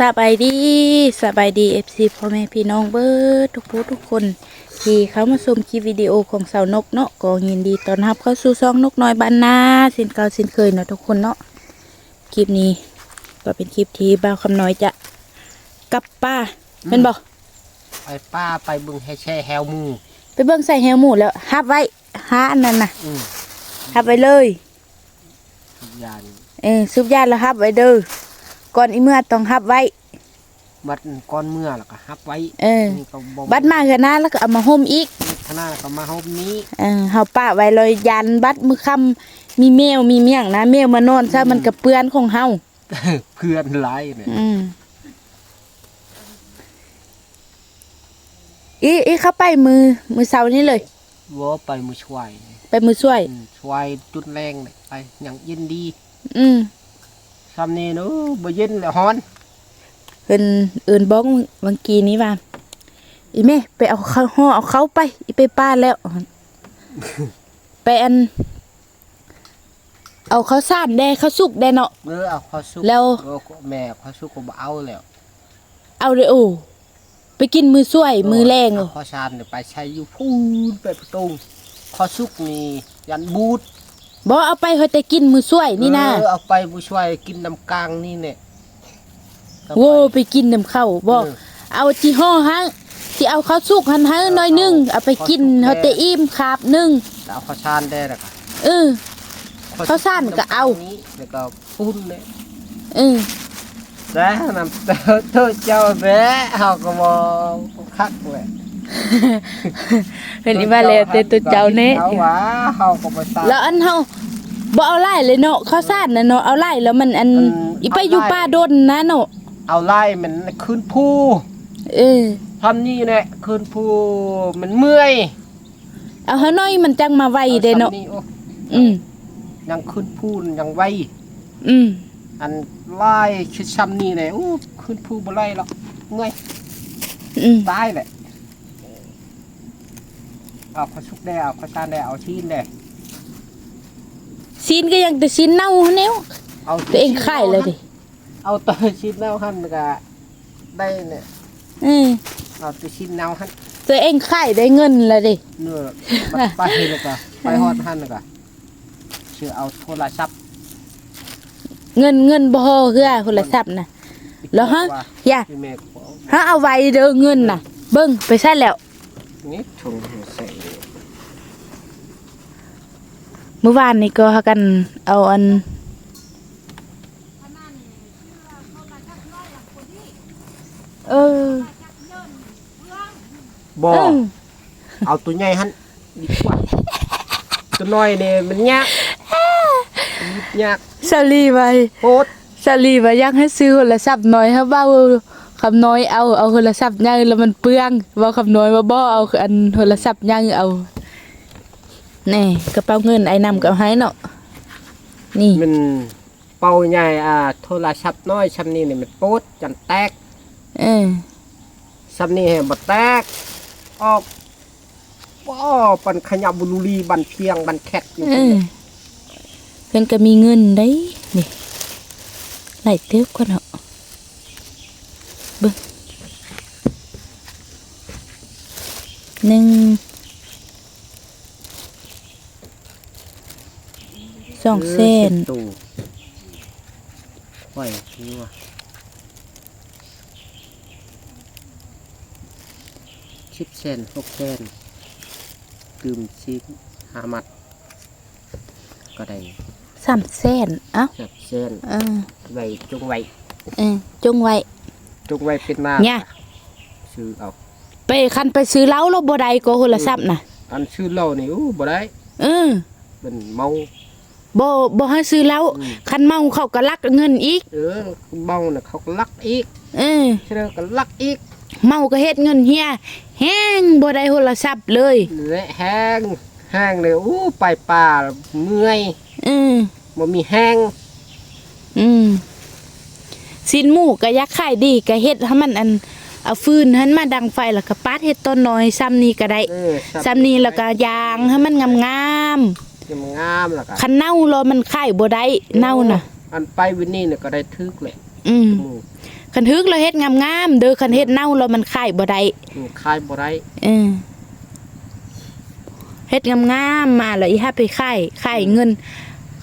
สบายดีสบายดีเอฟซีพ่อแม่พี่น้องเบิร์ดทุกผู้ทุกคน ที่เข้ามาชมคลิปวิดีโอของสาวนกเนาะก็ยินดีต้อนรับเข้าสู่ช่องนกน้อยบ้านนาสินเก่าสินเคยเนาะทุกคนเนาะคลิปนี้ ก็เป็นคลิปที่บ่าวคำน้อยจะกลับป้าเป็นบอกไปป้าไปบึงให้แช่แฮวหมูไปเบิ่งใส่แฮวหมูแล้วฮับไว้หาอันนั้นน่ะอืมฮับไว้เลยทุกอย่างเออซุปยาแล้วฮับไว้เด้อ ก่อนอีเมื่อต้องฮับไว้ บัดก้อนเมื่อแล้วก็ฮับไว้เออ นี่ก็บ่บัดมาเถอะนะแล้วก็เอามาห่มอีกขางหนาก็มาฮอบนี้เออเฮาปะไว้เลยยันบัดมือค่ำมีแมวมีเมี่ยงนะแมวมานอนซะมันก็เปื้อนของเฮาเพื่อนหลายเนี่ยอืมอีอีเข้าไปมือ มือเสาร์นี้เลย ว่าไปมือช่วยไปมือช่วยอืมช่วยจุดแรงเนี่ยไปอย่างเย็นดี อืม ซ้ำนี่เนาะบ่เย็นแล้วฮ้อนเพิ่นเอิ้นบอกเมื่อกี้นี้ว่าอีแม่ไปเอาเข้าห่อเอาเข้าไป อีไปป้าแล้ว ไปอัน เอาข้าวสารแดข้าวสุกแดเนาะ เออเอาข้าวสุกแล้ว เออแม่ข้าวสุกก็บ่เอาแล้วเอาเลยโอ้ไปกินมือช่วยมือแรงเอาโอ้ข้าวสารเนี่ยไปใช้อยู่พูนไปประตูข้าวสุกนี่ยันบูด บ่เอาไปเฮาแต่กินมือช่วยนี่นะเออเอาไปผู้ช่วยกินน้ำกลางนี่เนี่ยเอาไปโว้ไปกินน้ำข้าวบ่เออเอาที่ห่อฮะที่เอาข้าวสุกหันให้หน่อยหนึงเอาไปกินข้าวสุกเฮาแต่อิ่มคาบหนึงแล้วเอาข้าวสารได้แล้วก็เออข้าวสารก็เอานี้แล้วก็ปุ้นเลยเออแล้วนำเตอเธอเจ้าแม่เฮาก็บ่คักเลยเห็นอีว่าแล้วแต่ตัวเจ้าเน่เอาว่าเฮาก็บ่ทราบแล้วอันเฮา บ่เอาไล่เลยเนาะข้าวสารน่ะเนาะเอาไล่แล้วมันอันมันอีไปเอาไล่อยู่ป่าดนนะเนาะเอาไล่มันขึ้นผู้เออทำนี่แหละขึ้นผู้มันเมื่อย เอาเฮาน้อยมันจังมาไวเด้เนาะอซ้ำโอ้อืมยังขึ้นผู้ยังไวอืมอันไล่ชิดซ้ำนี่แหละโอ้ขึ้นผู้บ่ไล่หรอกเมื่อยอืมตายแหละเอาข้าวสุกได้เอาข้าวสารได้เอาชีนได้ ซีนก็ยังแต่ซีนเน่าแนวเอาตัวเองขายเลยดิเอาตัวชิ้นแนวหันก็ได้เนี่ยเออเอาตัวชิ้นแนวหันตัวเองขายได้เงินแล้วดิเนื้อบัดไปแล้วก็ไปฮอดหันแล้วก็ชื่อเอาโทรศัพท์เงินเงินบ่พอเฮือโทรศัพท์น่ะแล้วฮะว่าอย่าที่แม่ขอฮะเอาไว้เด้อเงินน่ะ เบิ่งไปใช่แล้วนี่ชงหัวใส่ เมื่อวานนี้ก็หากันเอาอันเออบ่เออเอาตัวใหญ่หันดีกว่า ตัวน้อยเนี่ยมันยากยิบยากสาลีไว้โคตรสาลีว่าอยากให้ซื้อโทรศัพท์น้อยฮะเบ้าคำน้อยเอาเอาโทรศัพท์ใหญ่แล้วมันเปลืองเว่าคำน้อยว่าบ่เอาอันโทรศัพท์ใหญ่เอา แน่กระเป๋าเงินไอ้นำกับให้เนาะนี่มันเป่าใหญ่อ่าโทรศัพท์น้อยชั้นนี้เนี่ยมันโป๊ดจันแตกเออซ้ำนี่ให้บ่แตกออกป้อปันขยับบุรีบันเพียงบันแคกอยู่เออเพิ่นก็มีเงินได้นี่ไหลเติบก่อนเนาะเบิ่งหนึ่ง สองเส้นตู้ไว้ที่ว่าชิบเซนหกเซนตื่มชิบหามัด ก็ได้สามเส้นเอ้าจับเซนเออไว้จงไว้เออจงไว้จงไว้เป็นมาเนี่ยซื้อเอาไปคันไปซื้อเหล้าแล้วบ่ได้ก็โทรศัพท์น่ะ อันซื้อเหล้านี่อู้บ่ได้ เออเป็นเมา บ่บ่ให้ซื้อเหล้าอืมคันเมาเขาก็ลักเงินอีก เออเมาน่ะเขาก็ลักอีกเออเชื่อก็ลักอีก เมาก็เฮ็ดเงินเฮียแห้งบ่ได้โทรศัพท์เลยและแห้งแห้งเลยอู้ไปป่าเมื่อยอืมบ่มีแห้งอืมสินหมูก็อยักขายดีก็เฮ็ดให้มันอันเอาฟืนหันมาดังไฟแล้วก็ปาดเฮ็ดต้นน้อยซ้ำนี้ก็ได้เออซ้ำนี้แล้วก็ยางให้มันงาม ยังงามแล้วก็ๆคันเน่ารอมันขายบ่ได้เน่าน่ะ อันไปวินนี่เนี่ยก็ได้ทึกเลยอืมหมู่คันฮึกเราเฮ็ดงามๆเด้อคันเฮ็ดเน่าแล้วมันขายบ่ได้อืมขายบ่ได้เออเฮ็ดงามๆมาแล้วอีหาไปขายขายเงิน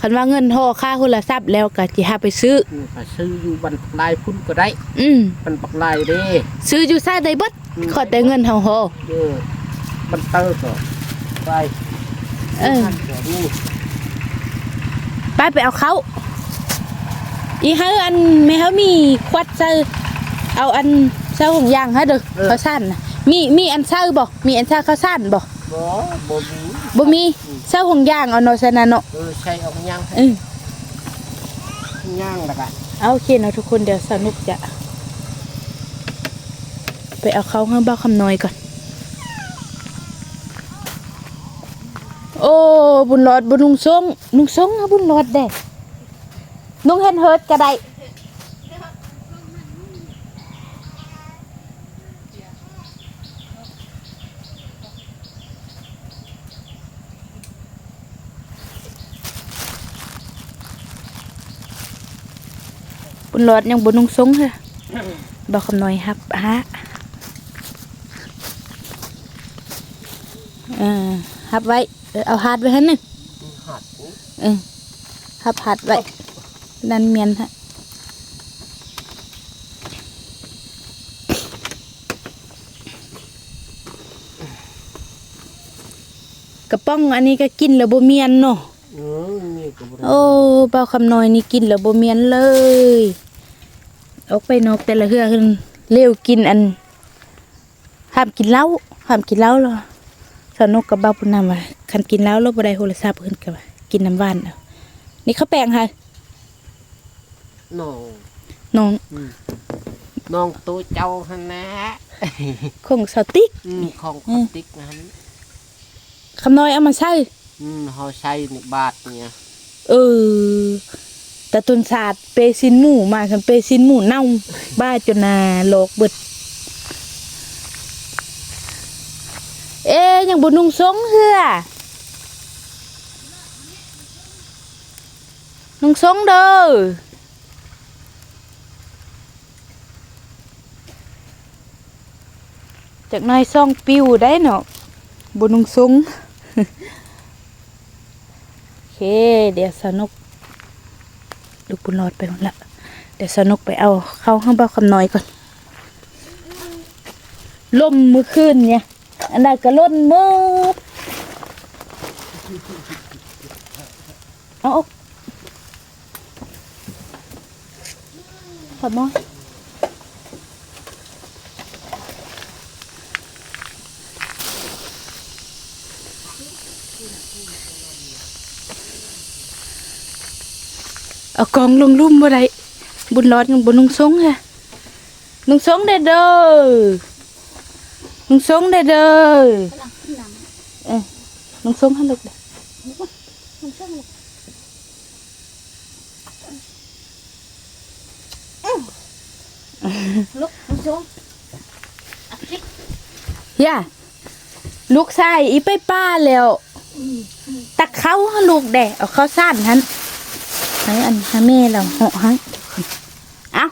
คันว่าเงินห่อค่าโทรศัพท์แล้วก็สิหาไปซื้ออืมก็ซื้ออยู่บันปักลายพุ่นก็ได้ อืมบันปักลายเด้ซื้ออยู่ซ่าได้เบิดอืมขอแต่เงินเฮาห่อเออบันเตอร์ก็ไป เออเดี๋ยวนี้ไปไปเอาเขาอีเฮาอันแม่เฮามีควัดเซอเอาอันเซอของยางฮะเด้อเขาสั้นน่ะมีมีอันเซอบ่มีอันเซอเขาสั้นบ่บ่บ่มีบ่มีเซอของยางเอาเนาะซะนะเนาะเออใช้เอามาย่างเออย่างแล้วก็เอาโอเคเนาะทุกคนเดี๋ยวสนุกจะ ไปเอาเขาข้างบ้าคำน้อยก่อน โอ้ บุญรอดบุญนุงทรงนุงทรงเอาบุญรอดเด้นุงเห็นเฮิร์ดก็ได้บุญรอดยังบุญนุงทรงค่ะบอกคำน้อยครับฮะเออ ฮับไว้เออเอาฮาดไว้ฮะหนึ่งหัดนี่เออฮับฮัดไว้ดันเมียนฮะกระป้องอันนี้ก็กินแล้วบ่เมียนเนาะเออนี่ก็บ่ได้โอ้เบาคำน้อยนี่กินแล้วบ่เมียนเลย ออกไปนอกแต่ละเฮือขึ้นเร็วกินอันห้ามกินเหล้าห้ามกินเหล้าหรอ สนุกกับเบาปุ่นนำว่าคันกินเหล้าแล้วบ่ได้โทรศัพท์เพิ่นก็ว่ากินน้ำหวานเอานี่ข้าวแป้งค่ะน้องน้องอืมน้องตัวเจ้าหั่นนะของสาวติ๊กอืมของคอืนมติ๊กนั้นคำน้อยเอามาใส่อืมเฮาใช้ในบาทเนี่ยเออแต่ต้นศาสตร์เปซินหมูมาคันเปซินหมูเน่าบ้าจนนาโลกเบิด เอ๊ยังบ่นุ่งทรงเฮือนุ่งทรงเด้อจากน้อยซ่องปิวได้เนาะบ่นุ่งทรงโอเค เดี๋ยวสนุกลูกบุญรอดไปหมดละเดี๋ยวสนุกไปเอาเข้าห้องเบ้าคำน้อยก่อนลมมือคืนเนี่ย อันนั้นก็ล้นมืดเอาออกขอดมอยเอากองลงลุ่มบ่ได้บุญรอดยังบุญนุงสงค่ะนุงสงได้เด้อ มึง sống đây đời ừ. มึง sống hết lực đây lúc nó xuống ย่าลูกชายอีไปป้าแล้วตักเขาให้ลูกแดะเอาข้าวสั้นหันให้อันให้แม่เราเหาะให้เอา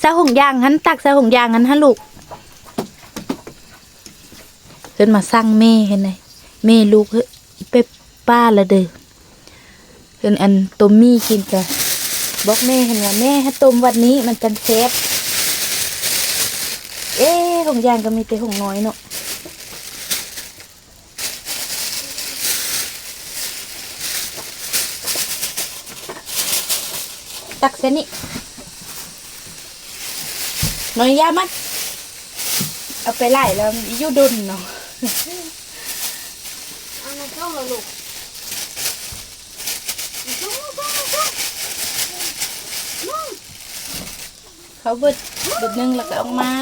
ใส่หงยางหันตักใส่หงยางหันฮะลูก เพิ่นมาสั่งแม่เห็นไหมแม่ลูกเฮ้ยไปป้าละเด้อเพิ่นอันต้มมี่กินกะบอกแม่เห็นว่าแม่ให้ต้มวันนี้มันจันเซฟเอ๊ะหงยางก็มีแต่หงน้อยเนาะตักเสนี่น้อยยามันเอาไปไล่แล้วยู่ดุนเนาะ เอามาเข้าละลูกเขาบิดบิดนึงแล้วก็ออกมา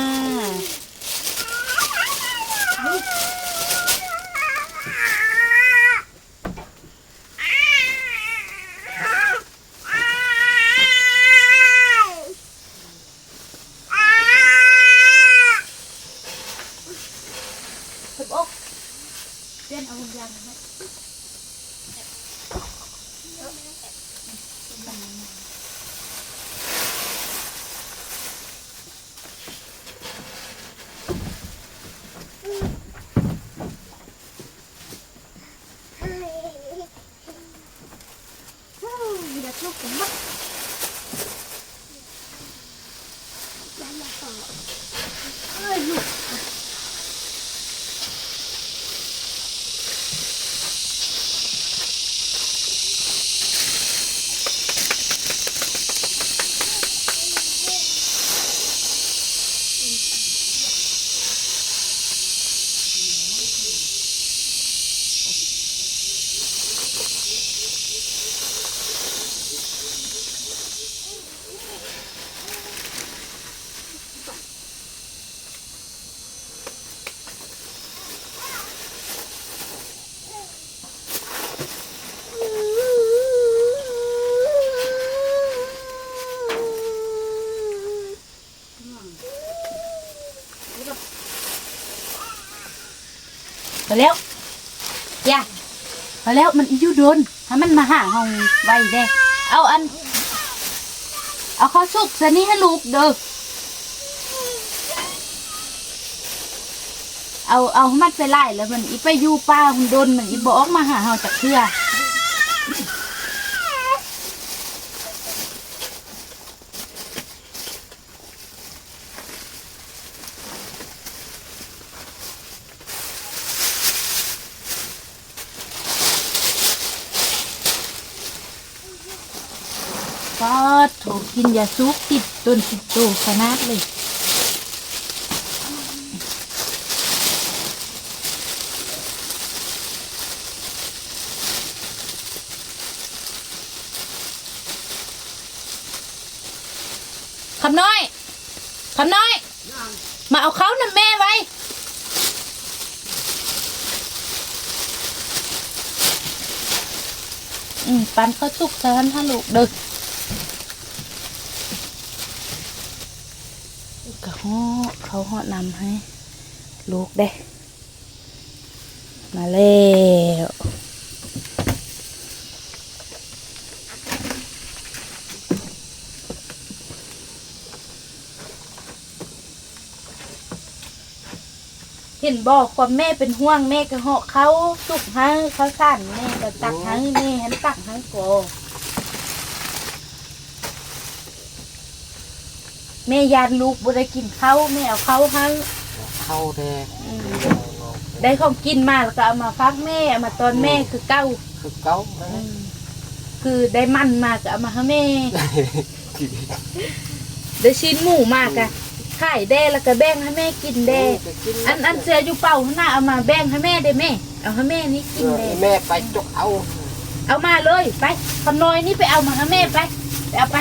ไปแล้วย่าไปแล้วมันอยู่โดนให้มันมาหาเฮาไว้เด้เอาอัน เอาข้าวสุกซะนี่ให้ลูกเด้อเอาเอามันไปไล่แล้วมันอีไปอยู่ป้าหุ่นโดนมันอีบออกมาหาเฮาจากเทื่อ ก็โถ กินยาซุกติดต้นติดโตขนาดเลยคำน้อยคำน้อย มาเอาเขานำแม่ไว้อืมปันเขาสุกซะท่านท่านลูกเด้อ ก็ห่อเขาห่อนำให้ ลูกเด้ มาแล้วเห็นบอกความแม่เป็นห่วงแม่ก็เหาะเขาสุกให้เขาสั่นแม่ก็ตักให้แม่หันตักให้โก แม่ยานลูกบ่ได้กินข้าวแม่เอาข้าวให้เข้าแท้อืมได้ของกินมาแล้วก็เอามาฟักแม่เอามาตอนแม่คือเก้าคือเก้าอืมคือได้มันมาก็เอามาให้แม่ ได้ชิ้นหมูมากอะขายแด้แล้วก็แบ่งให้แม่กินแด้อันอันเสืออยู่เป่าข้างหน้าเอามาแบ่งให้แม่ได้แม่ เอาให้แม่นี่กินแด้แม่ไปจกเอา เอามาเลยไปขนอยนี่ไปเอามาให้แม่ไปไปเอาไป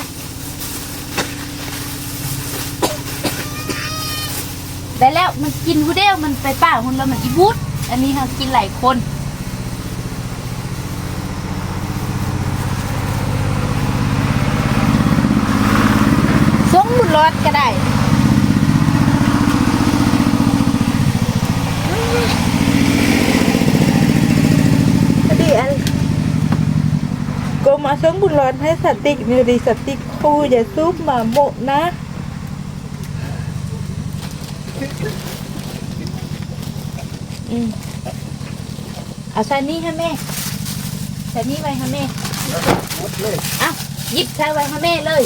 ได้แล้วมันกินผู้เดียวมันไปป่าหุ่นแล้วมันอีบูดอันนี้ค่ะกินหลายคนสงบุญรอดก็ได้พอดีอันก็มาสงบุญรอดให้สติกนี่ดีสติกคู่อย่าซุปมาโมนะ อืมเอาใส่นี่ให้แม่ใส่นี่ไว้ให้แม่หมดเลยเอาหยิบใส่ไว้ให้แม่เลย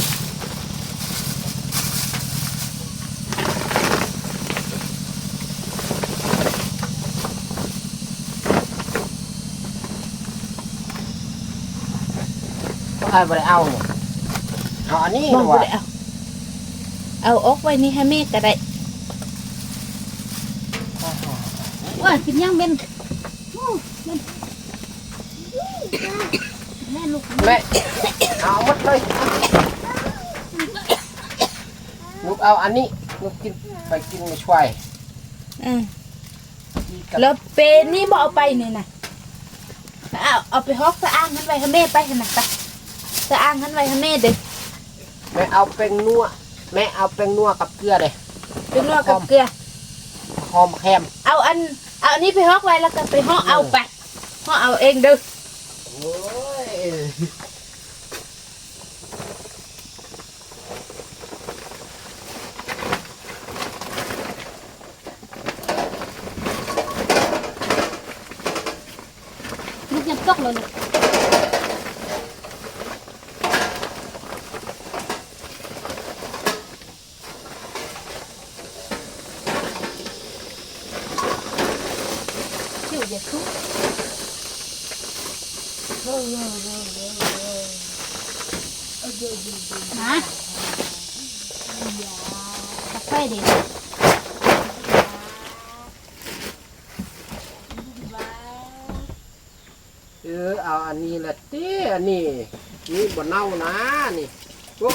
ใครบ่ได้เอาเนี่ยเอาอันนี้บอดีกกว่าได้เอาเอาออกไว้นี่ให้แม่ก็ได้ว่า กินยังเป็นแม่ลูกแม่เอาหมดเลยลูกเอาอันนี้ลูกกินไปกินไม่ช่วยอืมกินกับแล้วเปรนี่บ่เอาไปนี่นะเอาเอาไปฮอกสะอ้างกันไว้ให้แม่ไปขนาดไปสะอ้างกันไว้ให้แม่เด็กแม่เอาเป็นนัวแม่เอาเป็นนัวกับเกลือเลยเป็นนวดกับเกลือหอมแฮมเอาอัน เอาอันนี้ไปฮอกไว้แล้วก็ไปฮอกเอาไปฮอกเอาเองเด้อโอ้ย ลูกยังตกเลยลูกชิวอย่า ทุกนะกาแฟดีเออเอาอันนี้ละเต้อันนี้นี่บนเน่านะนี่โอ้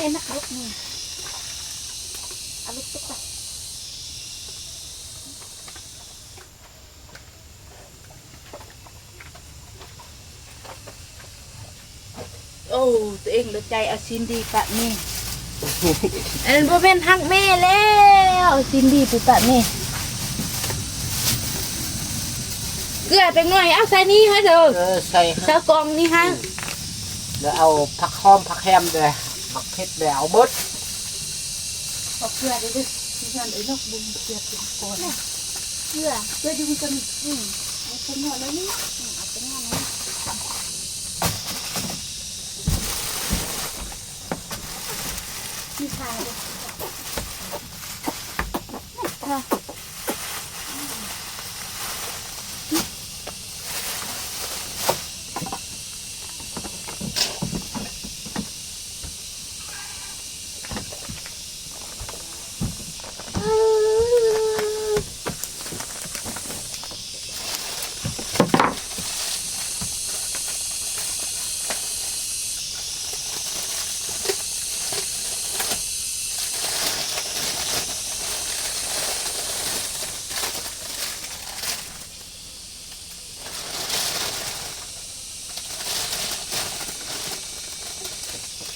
ช่นักลุกนี่เอาลุกตุ๊กไปโอ้ตัวเองเหลือใจเอาซินดีปะนี่อันนั้นบ่เป็นฮักแม่แล้วเอาซินดีไปปะนี่เกลือไปหน่อยเอาใส่นี่ให้เถอะเออใส่ฮะเช้ากองนี่ฮะแล้วเอาผักหอมผักแฮมด้วย ผักเผ็ดด้วยเอาเบิดเอาเกลือเด้อเด้อที่นั่นไอ้นกบุ้งเกลือเป็นก้อนเกลือเกลือดึงกันอืมเอาเป็นหน่อยแล้วนี่อืมเอาเป็นหน่อยแล้วนี่ชาเลยค่ะ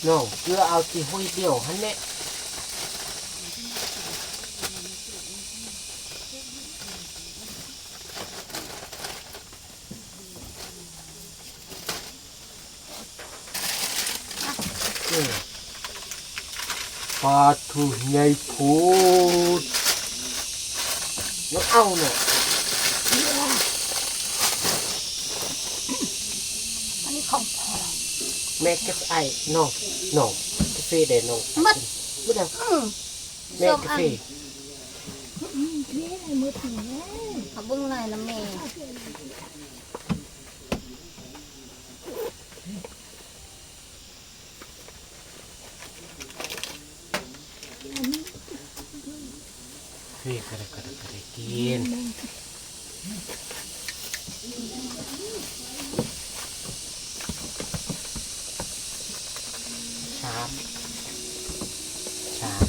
น้องเกลือเอาที่ห้อยเดียวหั่นแหละเออปลาทูใหญ่พูดแล้วเอาเนี่ย อันนี้ของพ่อ แม่กาแฟน้องน้องกาแฟเด้น้องมัด บ่ได้อืมแม่กาแฟเขาเบึ้งหน่อยนะแม่ เฮ้ยกระไรกระไรกระไรกินชามชาม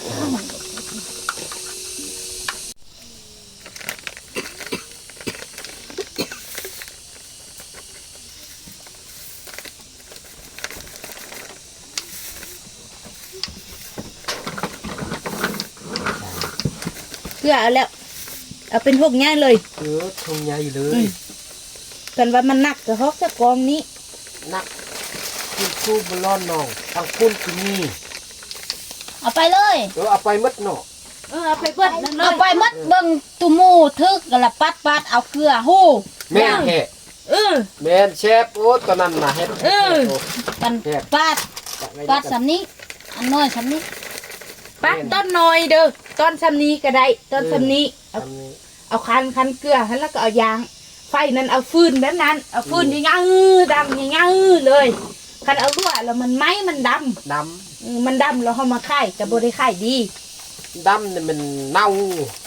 ชาม เก ลือเอาแล้ว เอาเป็นพวกง่ายเลยเออทงใหญ่เลอืยมกันว่ามันหนักกระฮอกจะกองนี้นักกินคู่บอลอนน้องตั้งปุ้นกินนี่เอาไปเลยเออเอาไปหมัดเนาะเออเอาไปเบิดนั่นเลเอายไปมัดเบิ่งตุมูทึกกะละปัดปัดเอาเกลือหู้แม่นแค่เออแม่นเชฟโอ้ตอนนั้นน่ะเฮ็ดเออโกันแซ่บปัดจัดไว้ปัดด้วยกันสำนี้อันน้อยสำนี้ ปัดต้นน้อยเด้อต้นสำนีก็ได้ต้นสำนีเอาทำนี้เอาคันคันเกลือแล้วก็เอายาง ไฟนั้นเอาฟืนนั้นนั้นเอาฟืนยังยังดังยังยังเลยคันเอาลวดแล้วมันไหม้มันดดำเออมันดำแล้วเขามาไข่กับบริไข่ดีำดำเนี่ยมันเน่า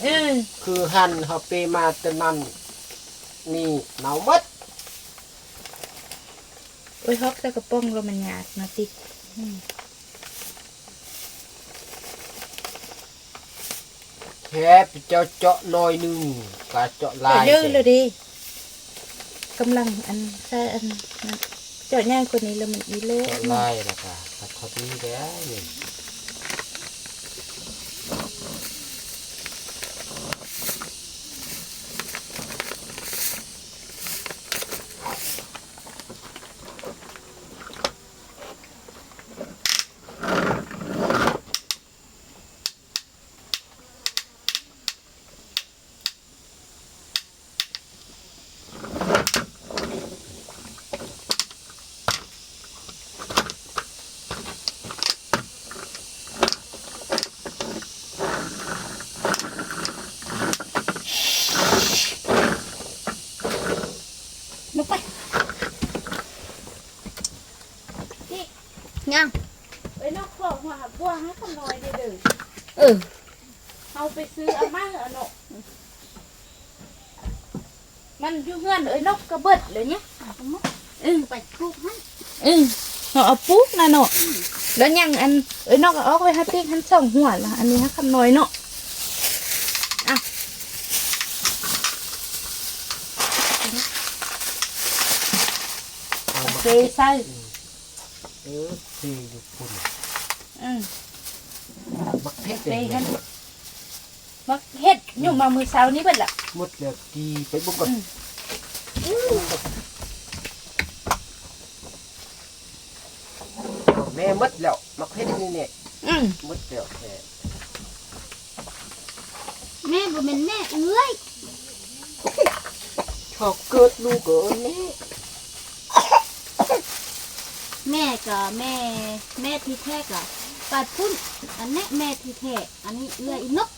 เออคือหั่นเขาไปมาแต่นั้นนี่เน่าหมดโอ้ยฮอกใส่กระป๋องแล้วมันหยาดมาติ แค่ไปเจ้าเจาะหน่อยหนึงก็เจาะลายเยอะเลยดิกำลังอันใส่อันนั้นเจาะง่ายกว่านี้แล้วมันอีเล่เจาะลายแล้วก็ตัดเขาดีแล้วนี่ ลงไปยัง ไปนอกครอบหัวบัวให้คนน้อยเด้อ เออ เอาไปซื้อเอามาเอาเนาะ มันอยู่เงื่อนเอ้ยนกกระเบิดเลยเนี่ยเอาไปมัดเออไปคลุกให้เออเนาะเอาปุ๊กนะเนาะ แล้วยังอันเอ้ยนอกก็เอาไว้ให้เพียงหันสองหัวละอันนี้ฮะคำน้อยเนาะอะเอามาเซใส่เออที่อยู่ปุ่นอืมมักเพชรเซเลยหันมักเฮ็ดอยู่มามือเช้านี้เบิดล่ะหมดแล้วกีไปบุกก่อนอืมแม่หมดแล้วมักเพชรนี่เนี่ยอืมหมดแล้วแม่แม่บ่เป็นแม่เอ้ยชอบเกิดลูกเกิดแม่แม่กับแม่ แม่ที่แท้กับปัดพุ่นอันนี้แม่ที่แท้อันนี้เอื้อยอีนก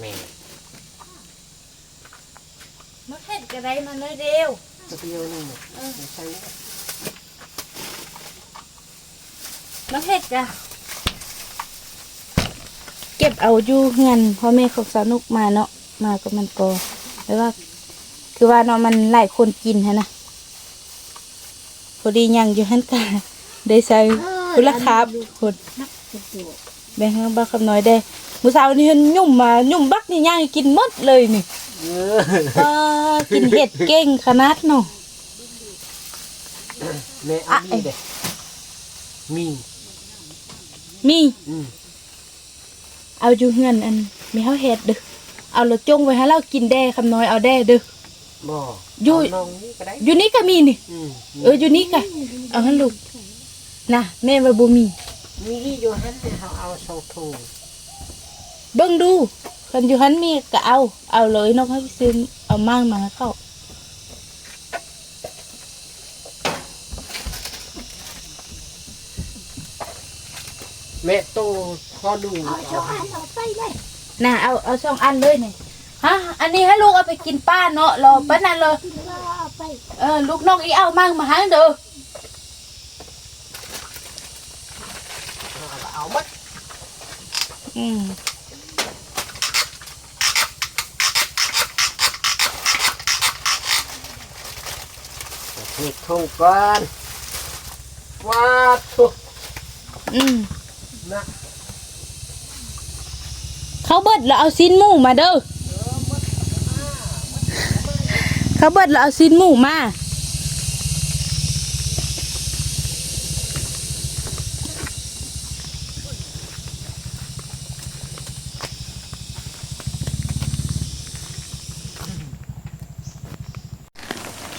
แม่ มักเฮ็ดกระไรมาเลยเดียวตัวเดียวนี่เลยใช่มักเฮ็ดจ้ะเก็บเอาอยู่เงินพ่อแม่ของสาวนุกมาเนาะมาก็มันก็แปลว่า คือว่าเนาะมันหลายคนกินฮะนะพอดียังอยู่หันกาได้ใส่คุณละครับคนแบ่งให้บักคำน้อยได้มือเช้านี่เห็นยุ่มมายุ่มบักนี่ย่างกินหมดเลยนี่ เออก็กินเห็ดเก่งขนาดเนาะแม่เอามีเด็มีมีอืมเอาอยู่เงินอันมีเฮาเฮ็ดเด้อเอาละจงไว้ให้เรากินแด้คำน้อยเอาแด้เด้อ บ่อยู่เอาน้องนี่ก็ได้อยู่นี่ก็มีนี่ อืมเอออยู่นี่ก็เอาให้ลูกนะแม่ว่าบ่มี มีอยู่หันเนี่ยเขาเอาสองถุงเบิ่งดู คันอยู่หันมีก็เอา เอาเลยเนาะให้ซื้อเอามั่งมาให้เขาแม่ตู้พอดูเอาเจ้าอันเอาไปเลยน่ะเอาเอาสองอันเลยนี่ฮะอันนี้ให้ลูกเอาไปกินป้าเนาะรอปานนั้นเลยกินแล้วเอาไปเออลูกน้องอีเอามั่งมาให้เด้อเอาหมัดอืม เห็ดทงก่อนว้าทุกอืมนะเขาเบิดแล้วเอาซินหมูมาเด้อเขาเบิดแล้วเอาซินหมูมา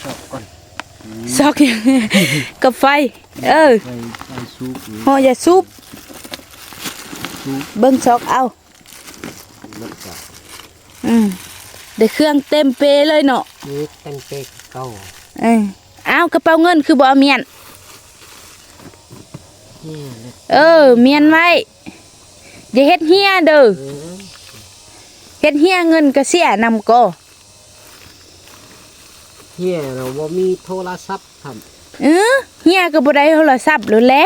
ชอบก่อน ซ อกอย่างกับไฟ เออไปไปซุปนี่ห่ออย่าซุบซุปเบิ้งซอกเอามันจะอืมได้เครื่องเต็มเปเลยเนาะนี่เต็มเป๊กเก้าเออเอากระเป๋าเงินคือบ่เอาเมียนนี่เลยเออ เมียนไว้อย่าเฮ็ดเฮียเด้อเออเฮ็ดเฮียเงินก็เสียนำก็ เฮียเราบ่มีโทรศัพท์ทเออเฮียก็บ่ได้โทรศัพท์แล้วแหละ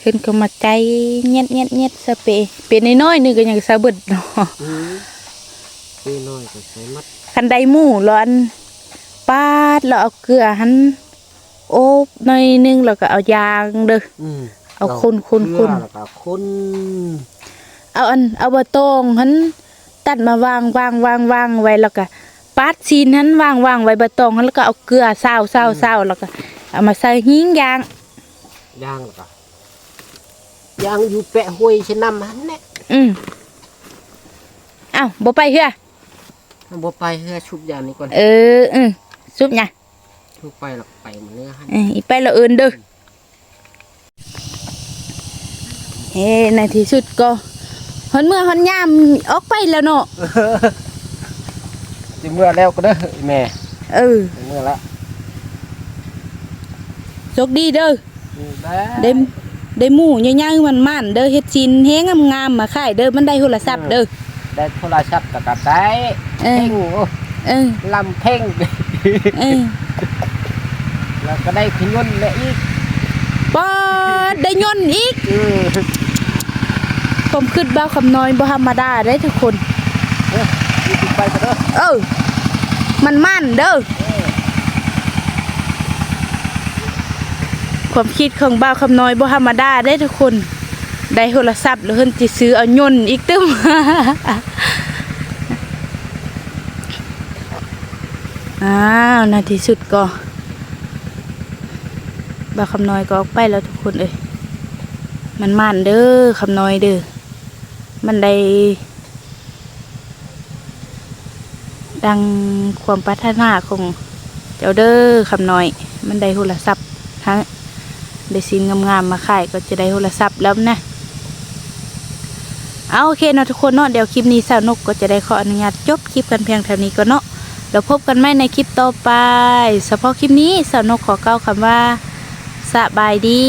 ขึ้นก็มาใจเงียดเงียดเงียดสเปเป็นน้อยๆนึงก็ยังสะบึดเนาะำอืมปีน้อยก็ใส่มัด คันใดหมูร้อนปาดแล้วเอาเกลือหันโอบหน่อยนึงแล้วก็เอายางเด้ออืมเอาคนคนเกคลือนแล้วก็คนเอาอันเอาบะตองหันตัดมาวางวางวางวางไว้แล้วก็ปาดซีนหันวางวางไว้บะตองหันแล้วก็เอาเกลือซาวซาวซาวแล้วก็เอามาใส่หิ้งยางย่างแล้วก็ย่างอยู่แปะห้วยชะนำหันแหละอืมอ้าวบ่ไปเฮือ บ่ไปเฮือชุบยางนี้ก่อนเอออือซุบหยังชุบไปแล้วไปหมดเนื้อหันเอ้ยอีไปละเอินเด้อเฮ้ในที่สุดก็ฮอนเมื่อฮอนยามออกไปแล้วเนาะสิเมื่อแล้วก็เด้อแม่เออสิเมื่อละโชคดีเด้อนี่แหละได้ได้หมูใหญ่ๆมันมันๆเด้อเฮ็ดชินแฮงงามๆมาขายเด้อมันได้โทรศัพท์เด้อได้โทรศัพท์ก็กระได้ เออ เพ่งโอ้เออ ลำเพ่ง เออแล้วก็ได้ขยนและอีกปอดได้ยนต์อีก เออผมคิดบ่าวคำน้อยบ่ธรรมดาได้ทุกคน เออยี่สิบใบก็เด้อเออ มันมั่นเด้อ ความคิดของบ่าวคำน้อยบ่ธรรมดาได้ทุกคน ได้โทรศัพท์แล้วเพิ่นสิซื้อเอายนต์อีกตึ้ม อ้าวในที่สุดก็บาคำน้อยก็ออกไปแล้วทุกคนเอ้ยมันมันเด้อคำน้อยเด้อมันได้ ดังความปรารถนาของเจ้าเด้อคำน้อย มันได้โทรศัพท์ทั้งได้สินงามๆมาขายก็จะได้โทรศัพท์แล้วนะเอาโอเคเนาะทุกคนเนาะเดี๋ยวคลิปนี้สาวนกก็จะได้ขออนุญาตจบคลิปกันเพียงเท่านี้ก็เนาะ เดี๋ยวพบกันใหม่ในคลิปต่อไปเฉพาะคลิปนี้สาวนกขอเกล่าคำว่าสบายดี